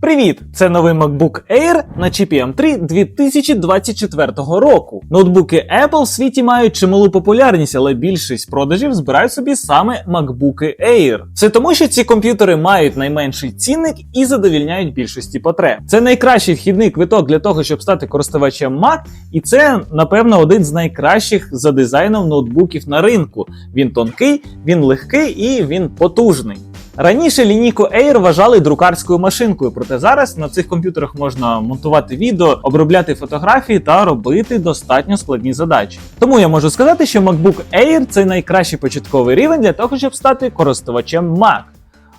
Привіт! Це новий MacBook Air на чіпі M3 2024 року. Ноутбуки Apple в світі мають чималу популярність, але більшість продажів збирають собі саме MacBook Air. Це тому, що ці комп'ютери мають найменший цінник і задовільняють більшості потреб. Це найкращий вхідний квиток для того, щоб стати користувачем Mac, і це, напевно, один з найкращих за дизайном ноутбуків на ринку. Він тонкий, він легкий і він потужний. Раніше лінійку Air вважали друкарською машинкою, проте зараз на цих комп'ютерах можна монтувати відео, обробляти фотографії та робити достатньо складні задачі. Тому я можу сказати, що MacBook Air це найкращий початковий рівень для того, щоб стати користувачем Mac.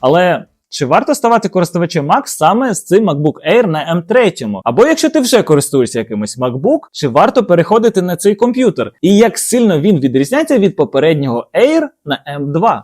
Але чи варто ставати користувачем Mac саме з цим MacBook Air на M3? Або якщо ти вже користуєшся якимось MacBook, чи варто переходити на цей комп'ютер? І як сильно він відрізняється від попереднього Air на M2?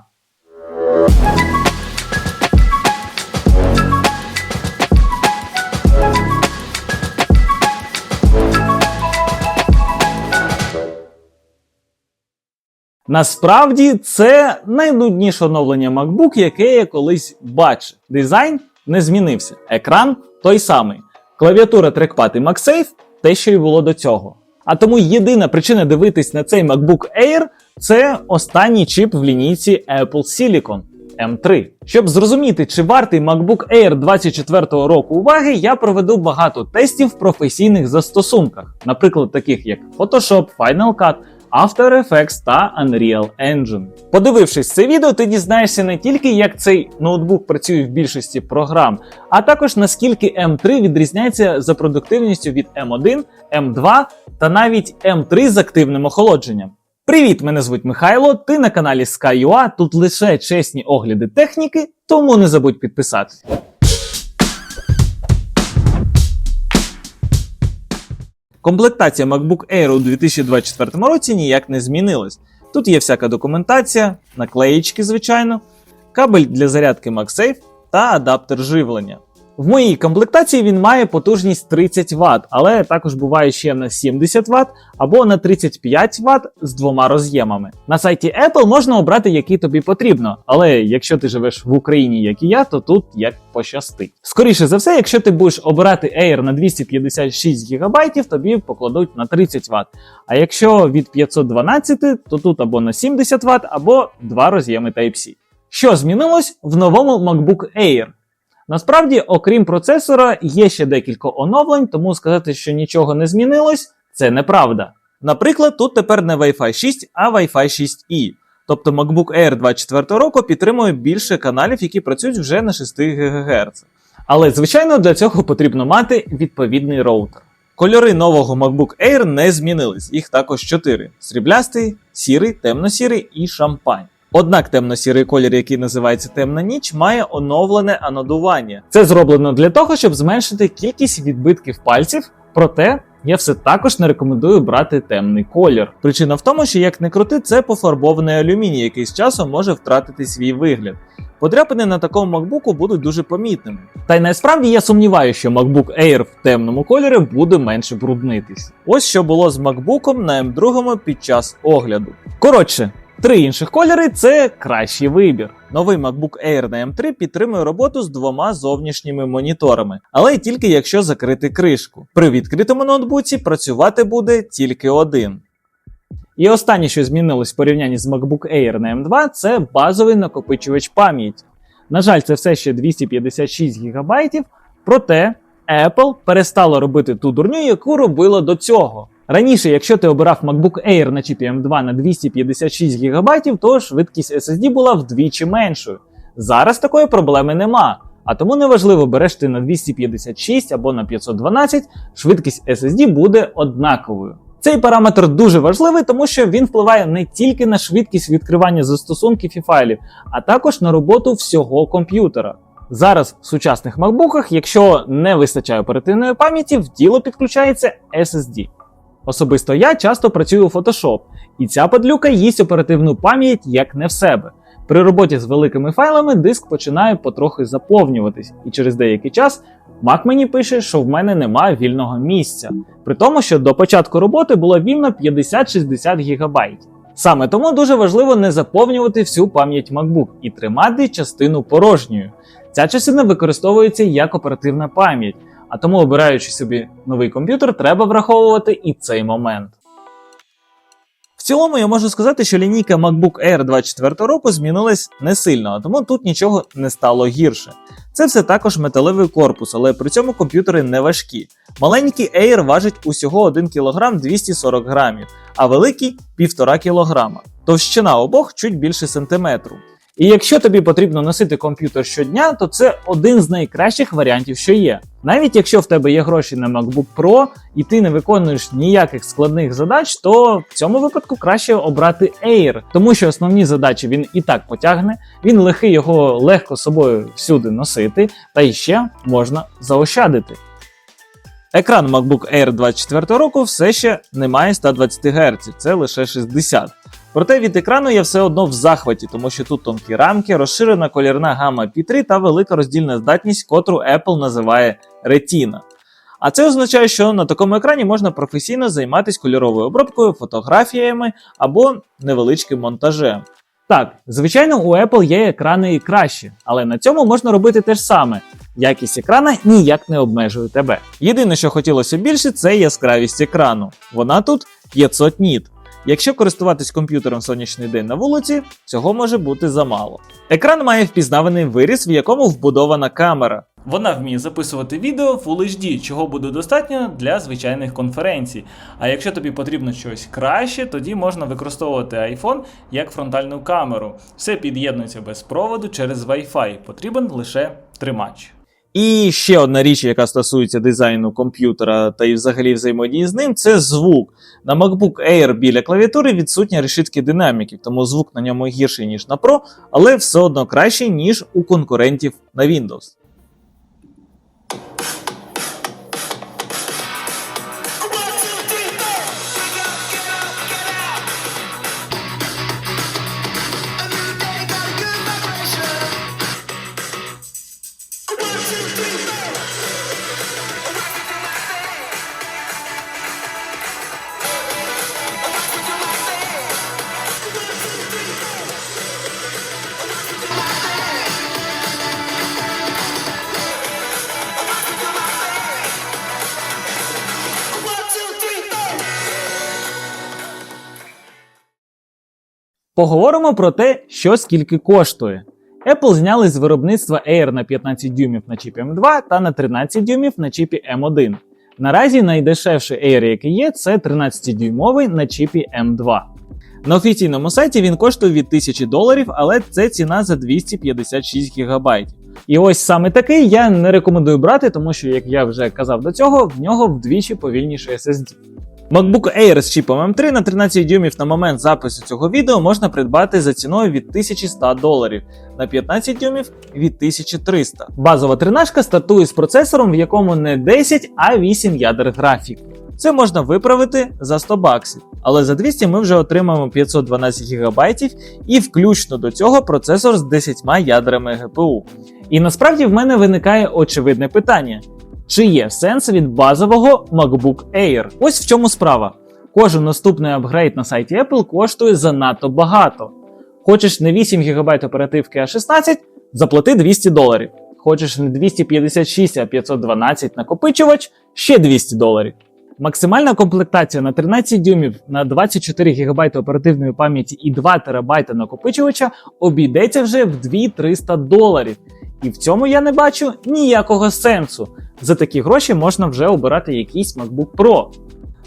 Насправді це найнудніше оновлення MacBook, яке я колись бачив. Дизайн не змінився. Екран той самий. Клавіатура трекпад і MagSafe те, що й було до цього. А тому єдина причина дивитись на цей MacBook Air це останній чіп в лінійці Apple Silicon M3. Щоб зрозуміти, чи вартий MacBook Air 24-го року уваги, я проведу багато тестів в професійних застосунках, наприклад, таких як Photoshop, Final Cut, After Effects та Unreal Engine. Подивившись це відео, ти дізнаєшся не тільки, як цей ноутбук працює в більшості програм, а також наскільки M3 відрізняється за продуктивністю від M1, M2 та навіть M3 з активним охолодженням. Привіт, мене звуть Михайло. Ти на каналі Sky.ua. Тут лише чесні огляди техніки, тому не забудь підписатися. Комплектація MacBook Air у 2024 році ніяк не змінилась. Тут є всяка документація, наклеїчки, звичайно, кабель для зарядки MagSafe та адаптер живлення. В моїй комплектації він має потужність 30 Вт, але також буває ще на 70 Вт або на 35 Вт з двома роз'ємами. На сайті Apple можна обрати, який тобі потрібно, але якщо ти живеш в Україні, як і я, то тут як пощастить. Скоріше за все, якщо ти будеш обирати Air на 256 ГБ, тобі покладуть на 30 Вт. А якщо від 512, то тут або на 70 Вт, або два роз'єми Type-C. Що змінилось в новому MacBook Air? Насправді, окрім процесора, є ще декілька оновлень, тому сказати, що нічого не змінилось, це неправда. Наприклад, тут тепер не Wi-Fi 6, а Wi-Fi 6E. Тобто MacBook Air 24 року підтримує більше каналів, які працюють вже на 6 ГГц. Але, звичайно, для цього потрібно мати відповідний роутер. Кольори нового MacBook Air не змінились, їх також 4: сріблястий, сірий, темно-сірий і шампань. Однак темно-сірий колір, який називається темна ніч, має оновлене анодування. Це зроблено для того, щоб зменшити кількість відбитків пальців, проте я все також не рекомендую брати темний колір. Причина в тому, що як не крути, це пофарбований алюміній, який з часом може втратити свій вигляд. Подряпини на такому MacBook будуть дуже помітними. Та й насправді я сумніваюся, що MacBook Air в темному кольорі буде менше бруднитись. Ось що було з MacBook на M2 під час огляду. Коротше. Три інших кольори це кращий вибір. Новий MacBook Air на M3 підтримує роботу з двома зовнішніми моніторами, але тільки якщо закрити кришку. При відкритому ноутбуці працювати буде тільки один. І останнє, що змінилось в порівнянні з MacBook Air на M2, це базовий накопичувач пам'яті. На жаль, це все ще 256 ГБ, проте Apple перестала робити ту дурню, яку робила до цього. Раніше, якщо ти обирав MacBook Air на чіпі M2 на 256 ГБ, то швидкість SSD була вдвічі меншою. Зараз такої проблеми нема. А тому неважливо, береш ти на 256 або на 512, швидкість SSD буде однаковою. Цей параметр дуже важливий, тому що він впливає не тільки на швидкість відкривання застосунків і файлів, а також на роботу всього комп'ютера. Зараз в сучасних MacBookах, якщо не вистачає оперативної пам'яті, в діло підключається SSD. Особисто я часто працюю у Photoshop, і ця падлюка їсть оперативну пам'ять як не в себе. При роботі з великими файлами диск починає потрохи заповнюватись, і через деякий час Mac мені пише, що в мене немає вільного місця, при тому, що до початку роботи було вільно 50-60 ГБ. Саме тому дуже важливо не заповнювати всю пам'ять MacBook і тримати частину порожньою. Ця частина використовується як оперативна пам'ять, а тому, обираючи собі новий комп'ютер, треба враховувати і цей момент. В цілому я можу сказати, що лінійка MacBook Air 24 року змінилась не сильно, а тому тут нічого не стало гірше. Це все також металевий корпус, але при цьому комп'ютери не важкі. Маленький Air важить усього 1 кг 240 грамів, а великий 1,5 кг. Товщина обох чуть більше сантиметру. І якщо тобі потрібно носити комп'ютер щодня, то це один з найкращих варіантів, що є. Навіть якщо в тебе є гроші на MacBook Pro і ти не виконуєш ніяких складних задач, то в цьому випадку краще обрати Air, тому що основні задачі він і так потягне, він легкий, його легко собою всюди носити, та іще можна заощадити. Екран MacBook Air 24 року все ще не має 120 Гц, це лише 60. Проте від екрану я все одно в захваті, тому що тут тонкі рамки, розширена колірна гама P3 та велика роздільна здатність, котру Apple називає Retina. А це означає, що на такому екрані можна професійно займатися кольоровою обробкою, фотографіями або невеличким монтажем. Так, звичайно, у Apple є екрани і кращі, але на цьому можна робити те ж саме. Якість екрана ніяк не обмежує тебе. Єдине, що хотілося більше, це яскравість екрану. Вона тут 500 ніт. Якщо користуватись комп'ютером сонячний день на вулиці, цього може бути замало. Екран має впізнаваний виріс, в якому вбудована камера. Вона вміє записувати відео Full HD, чого буде достатньо для звичайних конференцій. А якщо тобі потрібно щось краще, тоді можна використовувати iPhone як фронтальну камеру. Все під'єднується без проводу через Wi-Fi. Потрібен лише тримач. І ще одна річ, яка стосується дизайну комп'ютера та і взагалі взаємодії з ним, це звук. На MacBook Air біля клавіатури відсутні решітки динаміків, тому звук на ньому гірший, ніж на Pro, але все одно кращий, ніж у конкурентів на Windows. Поговоримо про те, що скільки коштує. Apple зняли з виробництва Air на 15 дюймів на чіпі M2 та на 13 дюймів на чіпі M1. Наразі найдешевший Air, який є, це 13-дюймовий на чіпі M2. На офіційному сайті він коштує від 1000 доларів, але це ціна за 256 ГБ. І ось саме такий я не рекомендую брати, тому що, як я вже казав до цього, в нього вдвічі повільніший SSD. MacBook Air з чіпом M3 на 13 дюймів на момент запису цього відео можна придбати за ціною від 1100 доларів, на 15 дюймів від 1300. Базова тринашка стартує з процесором, в якому не 10, а 8 ядер графіки. Це можна виправити за 100 баксів, але за 200 ми вже отримаємо 512 ГБ і включно до цього процесор з 10 ядрами GPU. І насправді в мене виникає очевидне питання. Чи є сенс від базового MacBook Air? Ось в чому справа. Кожен наступний апгрейд на сайті Apple коштує занадто багато. Хочеш не 8 ГБ оперативки, а 16, заплати 200 доларів. Хочеш не 256, а 512 накопичувач ще 200 доларів. Максимальна комплектація на 13 дюймів на 24 ГБ оперативної пам'яті і 2 ТБ накопичувача обійдеться вже в 2300 доларів. І в цьому я не бачу ніякого сенсу. За такі гроші можна вже обирати якийсь MacBook Pro.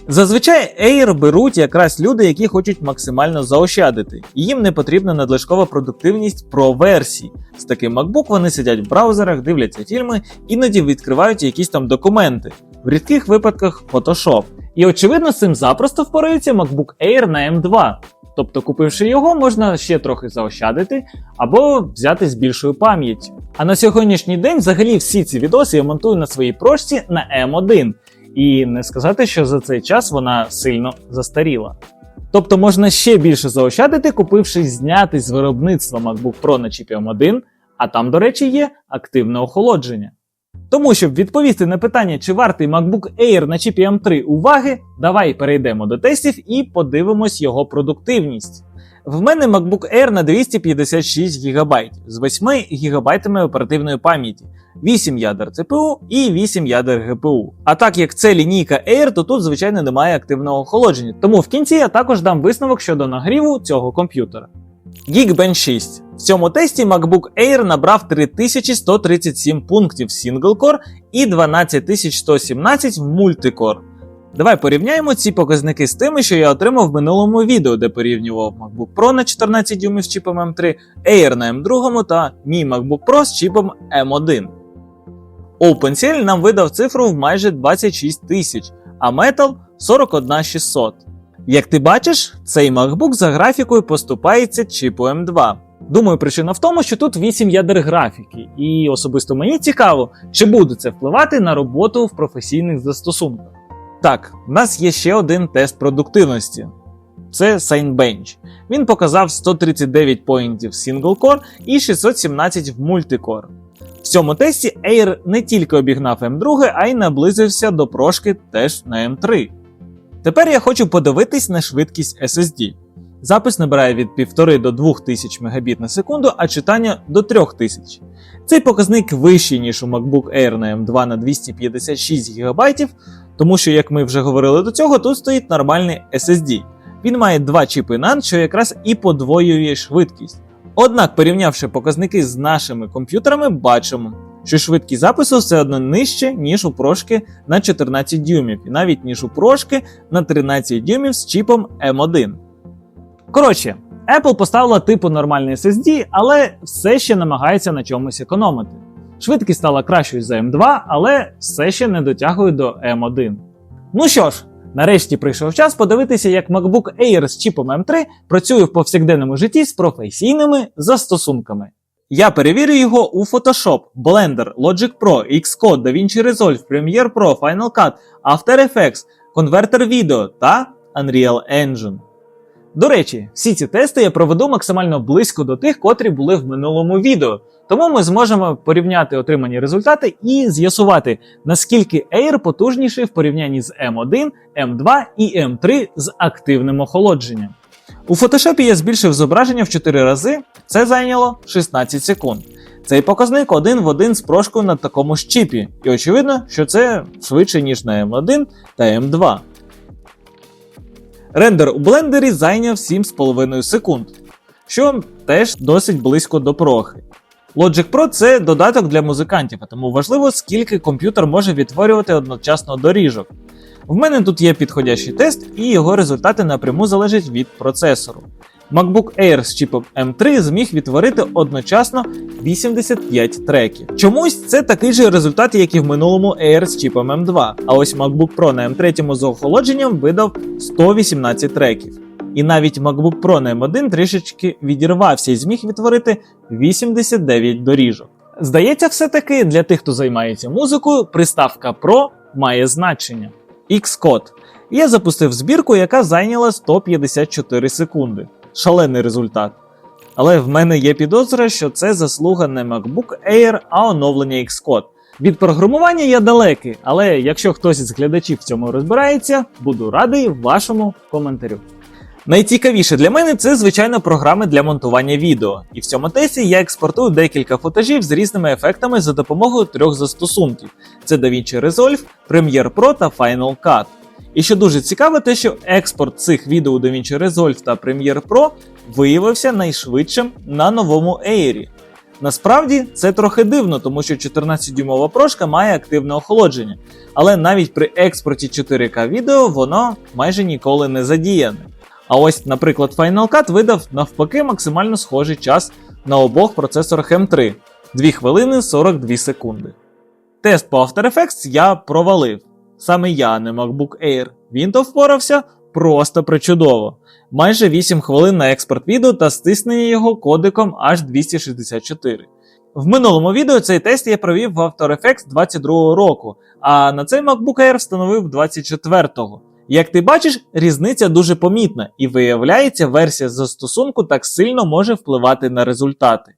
Зазвичай Air беруть якраз люди, які хочуть максимально заощадити, і їм не потрібна надлишкова продуктивність Pro версій. З таким MacBook вони сидять в браузерах, дивляться фільми, іноді відкривають якісь там документи, в рідких випадках Photoshop. І очевидно, з цим запросто впорається MacBook Air на M2. Тобто, купивши його, можна ще трохи заощадити або взяти з більшою пам'яттю. А на сьогоднішній день взагалі всі ці відоси я монтую на своїй прошці на M1. І не сказати, що за цей час вона сильно застаріла. Тобто можна ще більше заощадити, купивши знятий з виробництва MacBook Pro на чіпі M1, а там, до речі, є активне охолодження. Тому, щоб відповісти на питання, чи вартий MacBook Air на чіпі M3 уваги, давай перейдемо до тестів і подивимось його продуктивність. В мене MacBook Air на 256 ГБ з 8 ГБ оперативної пам'яті, 8 ядер CPU і 8 ядер GPU. А так як це лінійка Air, то тут, звичайно, немає активного охолодження. Тому в кінці я також дам висновок щодо нагріву цього комп'ютера. Geekbench 6. В цьому тесті MacBook Air набрав 3137 пунктів Single і 12117 в Multicore. Давай порівняємо ці показники з тими, що я отримав в минулому відео, де порівнював MacBook Pro на 14 дюймів з чіпом M3, Air на M2 та мій MacBook Pro з чіпом M1. OpenCL нам видав цифру в майже 26 тисяч, а Metal 41600. Як ти бачиш, цей MacBook за графікою поступається чіпу M2. Думаю, причина в тому, що тут 8 ядер графіки, і особисто мені цікаво, чи буде це впливати на роботу в професійних застосунках. Так, в нас є ще один тест продуктивності. Це Signbench. Він показав 139 поінтів Single Core і 617 в Multicore. В цьому тесті Air не тільки обігнав M2, а й наблизився до прошки теж на M3. Тепер я хочу подивитись на швидкість SSD. Запис набирає від 1,5 до 2000 Мбіт на секунду, а читання до 3000. Цей показник вищий, ніж у MacBook Air на M2 на 256 ГБ, тому що, як ми вже говорили до цього, тут стоїть нормальний SSD. Він має два чіпи NAND, що якраз і подвоює швидкість. Однак, порівнявши показники з нашими комп'ютерами, бачимо, що швидкість запису все одно нижче, ніж у прошки на 14 дюймів, і навіть ніж у прошки на 13 дюймів з чіпом M1. Коротше, Apple поставила типу нормальний SSD, але все ще намагається на чомусь економити. Швидкість стала кращою за M2, але все ще не дотягує до M1. Ну що ж, нарешті прийшов час подивитися, як MacBook Air з чіпом M3 працює в повсякденному житті з професійними застосунками. Я перевірю його у Photoshop, Blender, Logic Pro, Xcode, DaVinci Resolve, Premiere Pro, Final Cut, After Effects, Converter Video та Unreal Engine. До речі, всі ці тести я проведу максимально близько до тих, котрі були в минулому відео. Тому ми зможемо порівняти отримані результати і з'ясувати, наскільки Air потужніший в порівнянні з M1, M2 і M3 з активним охолодженням. У Photoshop я збільшив зображення в 4 рази, це зайняло 16 секунд. Цей показник один в один з прошкою на такому ж чіпі, і очевидно, що це швидше, ніж на M1 та M2. Рендер у блендері зайняв 7,5 секунд, що теж досить близько до прохи. Logic Pro це додаток для музикантів, тому важливо, скільки комп'ютер може відтворювати одночасно доріжок. В мене тут є підходящий тест, і його результати напряму залежать від процесору. MacBook Air з чіпом M3 зміг відтворити одночасно 85 треків. Чомусь це такий же результат, як і в минулому Air з чіпом M2. А ось MacBook Pro на M3 з охолодженням видав 118 треків. І навіть MacBook Pro на M1 трішечки відірвався і зміг відтворити 89 доріжок. Здається, все-таки для тих, хто займається музикою, приставка Pro має значення. Xcode. Я запустив збірку, яка зайняла 154 секунди. Шалений результат. Але в мене є підозра, що це заслуга не MacBook Air, а оновлення Xcode. Від програмування я далекий, але якщо хтось із глядачів в цьому розбирається, буду радий вашому коментарю. Найцікавіше для мене це, звичайно, програми для монтування відео. І в цьому тесті я експортую декілька футажів з різними ефектами за допомогою трьох застосунків: це DaVinci Resolve, Premiere Pro та Final Cut. І що дуже цікаво, те, що експорт цих відео у DaVinci Resolve та Premiere Pro виявився найшвидшим на новому Air. Насправді це трохи дивно, тому що 14-дюймова прошка має активне охолодження, але навіть при експорті 4К відео воно майже ніколи не задіяне. А ось, наприклад, Final Cut видав навпаки максимально схожий час на обох процесорах M3 2 хвилини 42 секунди. Тест по After Effects я провалив. Саме я, не MacBook Air. Він то впорався просто причудово. Майже 8 хвилин на експорт відео та стиснення його кодиком H264. В минулому відео цей тест я провів в After Effects 22 року, а на цей MacBook Air встановив 24-го. Як ти бачиш, різниця дуже помітна, і виявляється, версія застосунку так сильно може впливати на результати.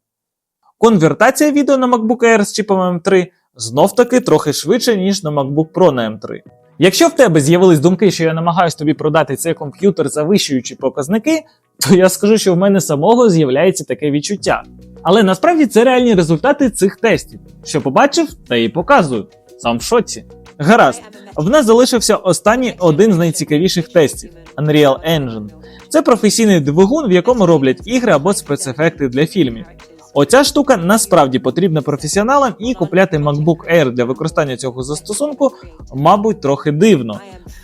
Конвертація відео на MacBook Air з чіпом M3 знов таки трохи швидше, ніж на MacBook Pro на M3. Якщо в тебе з'явились думки, що я намагаюсь тобі продати цей комп'ютер, завищуючи показники, то я скажу, що в мене самого з'являється таке відчуття. Але насправді це реальні результати цих тестів. Що побачив, та і показую. Сам в шоці. Гаразд, в нас залишився останній один з найцікавіших тестів Unreal Engine. Це професійний двигун, в якому роблять ігри або спецефекти для фільмів. Оця штука насправді потрібна професіоналам, і купляти MacBook Air для використання цього застосунку, мабуть, трохи дивно.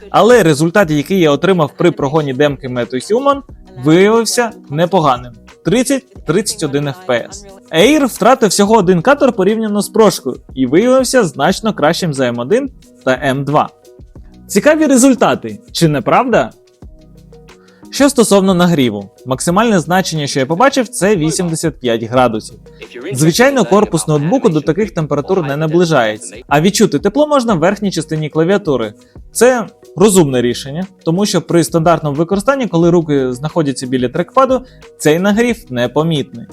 Але результат, який я отримав при прогоні демки MetaHuman, виявився непоганим. 30-31 FPS. Air втратив всього один кадр порівняно з прошкою і виявився значно кращим за M1 та M2. Цікаві результати, чи не правда? Що стосовно нагріву, максимальне значення, що я побачив, це 85 градусів. Звичайно, корпус ноутбуку до таких температур не наближається, а відчути тепло можна в верхній частині клавіатури. Це розумне рішення, тому що при стандартному використанні, коли руки знаходяться біля трекпаду, цей нагрів непомітний.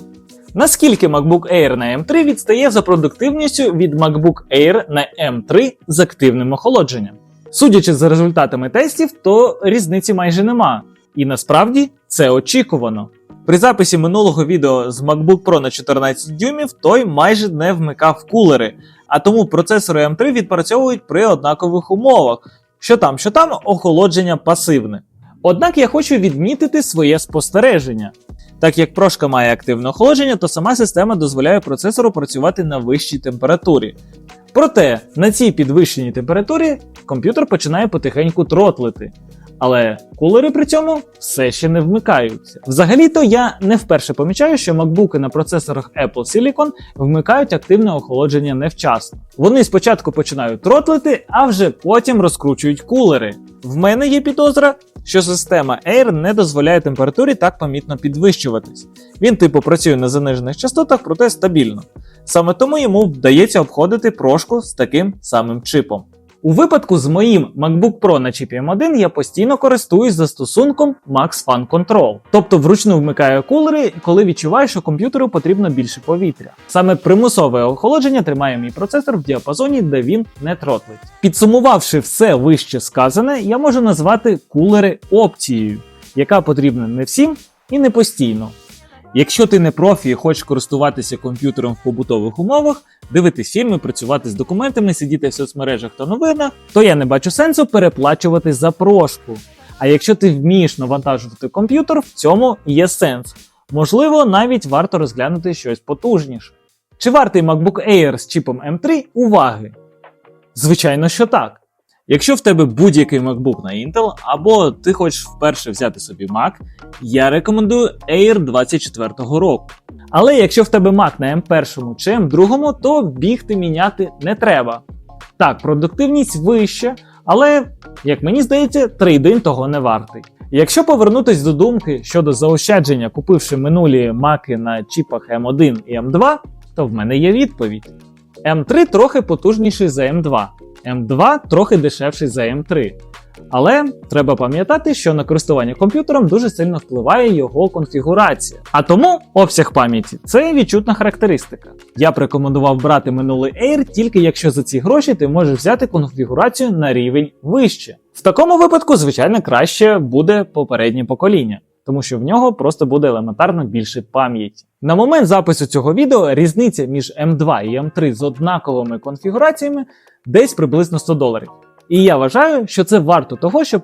Наскільки MacBook Air на M3 відстає за продуктивністю від MacBook Air на M3 з активним охолодженням? Судячи за результатами тестів, то різниці майже нема. І насправді це очікувано. При записі минулого відео з MacBook Pro на 14 дюймів той майже не вмикав кулери, а тому процесори M3 відпрацьовують при однакових умовах, що там, що там охолодження пасивне. Однак я хочу відмітити своє спостереження. Так як прошка має активне охолодження, то сама система дозволяє процесору працювати на вищій температурі. Проте на цій підвищеній температурі комп'ютер починає потихеньку тротлити. Але кулери при цьому все ще не вмикаються. Взагалі-то я не вперше помічаю, що макбуки на процесорах Apple Silicon вмикають активне охолодження невчасно. Вони спочатку починають тротлити, а вже потім розкручують кулери. В мене є підозра, що система Air не дозволяє температурі так помітно підвищуватись. Він, типу, працює на занижених частотах, проте стабільно. Саме тому йому вдається обходити прошку з таким самим чипом. У випадку з моїм MacBook Pro на чіпі M1 я постійно користуюсь застосунком Max Fan Control, тобто вручну вмикаю кулери, коли відчуваю, що комп'ютеру потрібно більше повітря. Саме примусове охолодження тримає мій процесор в діапазоні, де він не тротлить. Підсумувавши все вище сказане, я можу назвати кулери опцією, яка потрібна не всім і не постійно. Якщо ти не профі і хочеш користуватися комп'ютером в побутових умовах, дивитись фільми, працювати з документами, сидіти в соцмережах та новинах, то я не бачу сенсу переплачувати за прошку. А якщо ти вмієш навантажувати комп'ютер, в цьому є сенс. Можливо, навіть варто розглянути щось потужніше. Чи вартий MacBook Air з чіпом M3 уваги? Звичайно, що так. Якщо в тебе будь-який MacBook на Intel, або ти хочеш вперше взяти собі Mac, я рекомендую Air 24-го року. Але якщо в тебе Mac на M1 чи M2, то бігти міняти не треба. Так, продуктивність вища, але, як мені здається, трейдин того не вартий. Якщо повернутись до думки щодо заощадження, купивши минулі маки на чіпах M1 і M2, то в мене є відповідь. M3 трохи потужніший за M2, M2 трохи дешевший за M3. Але треба пам'ятати, що на користування комп'ютером дуже сильно впливає його конфігурація. А тому обсяг пам'яті це відчутна характеристика. Я б рекомендував брати минулий Air тільки якщо за ці гроші ти можеш взяти конфігурацію на рівень вище. В такому випадку, звичайно, краще буде попереднє покоління. Тому що в нього просто буде елементарно більше пам'яті. На момент запису цього відео різниця між M2 і M3 з однаковими конфігураціями десь приблизно 100 доларів. І я вважаю, що це варто того, щоб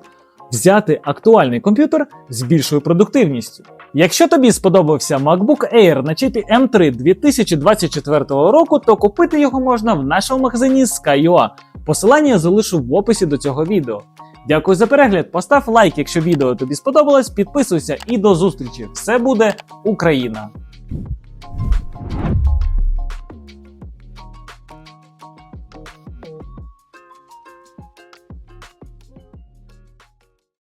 взяти актуальний комп'ютер з більшою продуктивністю. Якщо тобі сподобався MacBook Air на чипі M3 2024 року, то купити його можна в нашому магазині Sky.ua. Посилання я залишу в описі до цього відео. Дякую за перегляд, постав лайк, якщо відео тобі сподобалось, підписуйся і до зустрічі! Все буде Україна!